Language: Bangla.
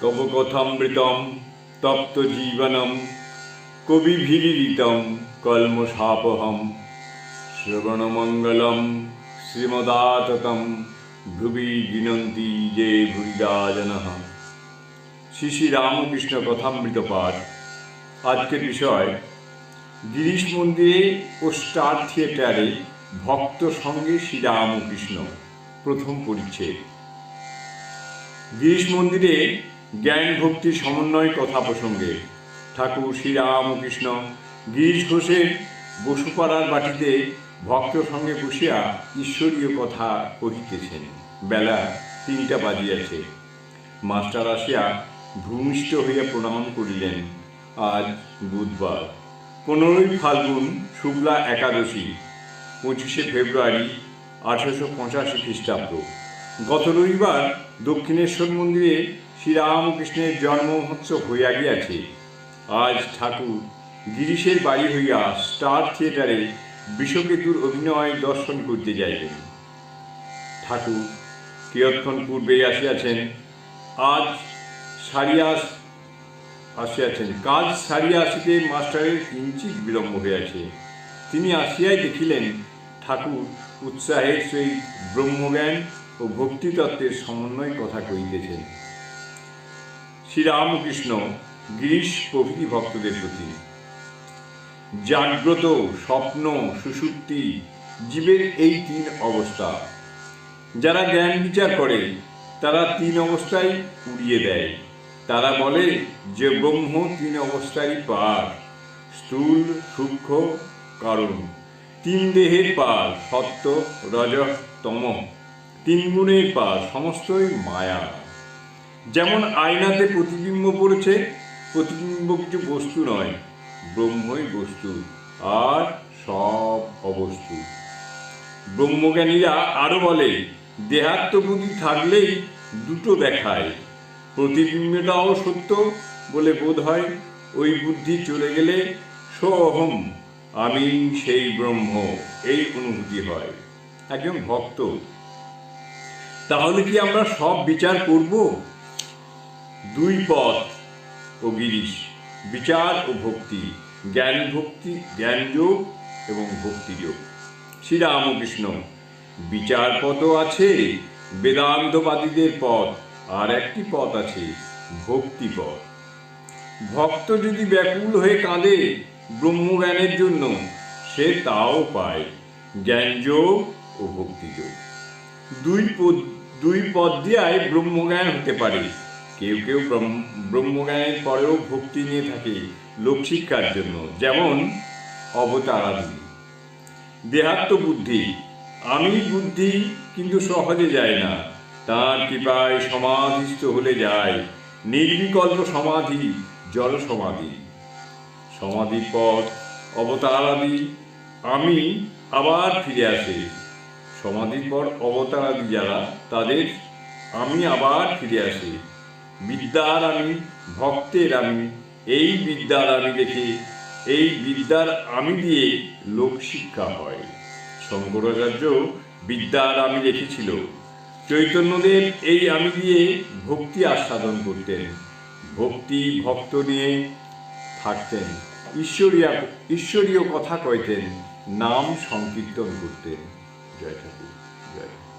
তব কথামৃতম, তপ্ত জীবনম কবিভিরিতম কলমশাপহম শ্রবণমঙ্গলম, শ্রীমদাততম ভ্রুবি গিনন্তি যে ভুরিদা জনঃ শ্রী শ্রী রামকৃষ্ণ কথামৃত পাঠ। আজকের বিষয়, গিরিশ মন্দিরে ও স্টার থিয়েটারে ভক্ত সঙ্গে শ্রীরামকৃষ্ণ প্রথম পরিচ্ছেদ। গিরিশ মন্দিরে জ্ঞান ভক্তির সমন্বয় কথা প্রসঙ্গে ঠাকুর শ্রীরামকৃষ্ণ গিরিশ ঘোষের বসুপাড়ার বাটিতে ভক্ত সঙ্গে বসিয়া ঈশ্বরীয় কথা কহিতেছেন। বেলা তিনটা বাজিয়াছে। মাস্টার আসিয়া ভূমিষ্ঠ হইয়া প্রণাম করিলেন। আজ বুধবার। পনেরোই ফাল্গুন, শুক্লা একাদশী, পঁচিশে ফেব্রুয়ারি, আঠারোশো পঁচাশি খ্রিস্টাব্দ। গত রবিবার দক্ষিণেশ্বর মন্দিরে শ্রীরামকৃষ্ণের জন্ম মহোৎসব হইয়া গিয়াছে। আজ ঠাকুর গিরিশের বাড়ি হইয়া স্টার থিয়েটারে বিশ্বকেতুর অভিনয় দর্শন করতে যাইবেন। ঠাকুর কিয়ৎক্ষণ পূর্বেই আসিয়াছেন, আজ সারিয়া আসিয়াছেন। কাজ সারিয়া আসিতে মাস্টারের কিঞ্চিত বিলম্ব হইয়াছে। তিনি আসিয়াই দেখিলেন ঠাকুর উৎসাহের সেই ব্রহ্মজ্ঞান ও ভক্তিতত্ত্বের সমন্বয় কথা কহিতেছেন। শ্রীরামকৃষ্ণ গিরিশ প্রভৃতি ভক্তদের প্রতি জাগ্রত, স্বপ্ন সুষুপ্তি জীবের এই তিন অবস্থা। যারা জ্ঞান বিচার করে, তারা তিন অবস্থায় উড়িয়ে দেয়। তারা বলে যে ব্রহ্ম তিন অবস্থায় পার, স্থূল, সূক্ষ্ম, কারণ। তিন দেহের পার, সত্য, রজ, তম। তিন গুণের পার, সমস্তই মায়া। যেমন আয়নাতে প্রতিবিম্ব পড়েছে, প্রতিবিম্ব কিছু বস্তু নয়, ব্রহ্মই বস্তু, আর সব অবস্তু। ব্রহ্মজ্ঞানীরা আরও বলে, দেহাত্মবুদ্ধি থাকলেই দুটো দেখায়, প্রতিবিম্বটাও সত্য বলে বোধ হয়, ওই বুদ্ধি চলে গেলে সোহম আমি সেই ব্রহ্ম, এই অনুভূতি হয়। একজন ভক্ত। তাহলে কি আমরা সব বিচার করব? দুই পথ ও গিরিশ, বিচার ও ভক্তি, জ্ঞান ভক্তি জ্ঞানযোগ এবং ভক্তিযোগ শ্রীরামকৃষ্ণ, বিচার পথও আছে, বেদান্তবাদীদের পথ, আর একটি পথ আছে, ভক্তি পথ। ভক্ত যদি ব্যাকুল হয়ে কাঁদে ব্রহ্মজ্ঞানের জন্য, সে তাও পায় জ্ঞানযোগ ও ভক্তিযোগ দুই পদ- দুই পদ দিয়াই ব্রহ্মজ্ঞান হতে পারে। কেউ কেউ ব্রহ্ম- ব্রহ্মজ্ঞানের পরেও ভক্তি নিয়ে থাকে লোকশিক্ষার জন্য, যেমন অবতারাদি দেহাত্ম বুদ্ধি, আমি বুদ্ধি কিন্তু সহজে যায় না, তার কৃপায় সমাধিস্থ হলে যায়, নির্বিকল্প সমাধি, জল সমাধি। সমাধির পর অবতারাদি আমি আবার ফিরে আসে। সমাধির পর অবতারাদি যারা, তাদের আমি আবার ফিরে আসে। বিদ্যার আমি, ভক্তের আমি। এই বিদ্যার আমি দেখে, এই বিদ্যার আমি দিয়ে লোকশিক্ষা হয়। শঙ্করাচার্য বিদ্যার আমি লিখেছিল চৈতন্যদেব এই আমি দিয়ে ভক্তি আস্বাদন করতেন। ভক্তি, ভক্ত নিয়ে থাকতেন। ঈশ্বরীয় ঈশ্বরীয় কথা কইতেন। নাম সংকীর্তন করতেন। জয় ঠাকুর।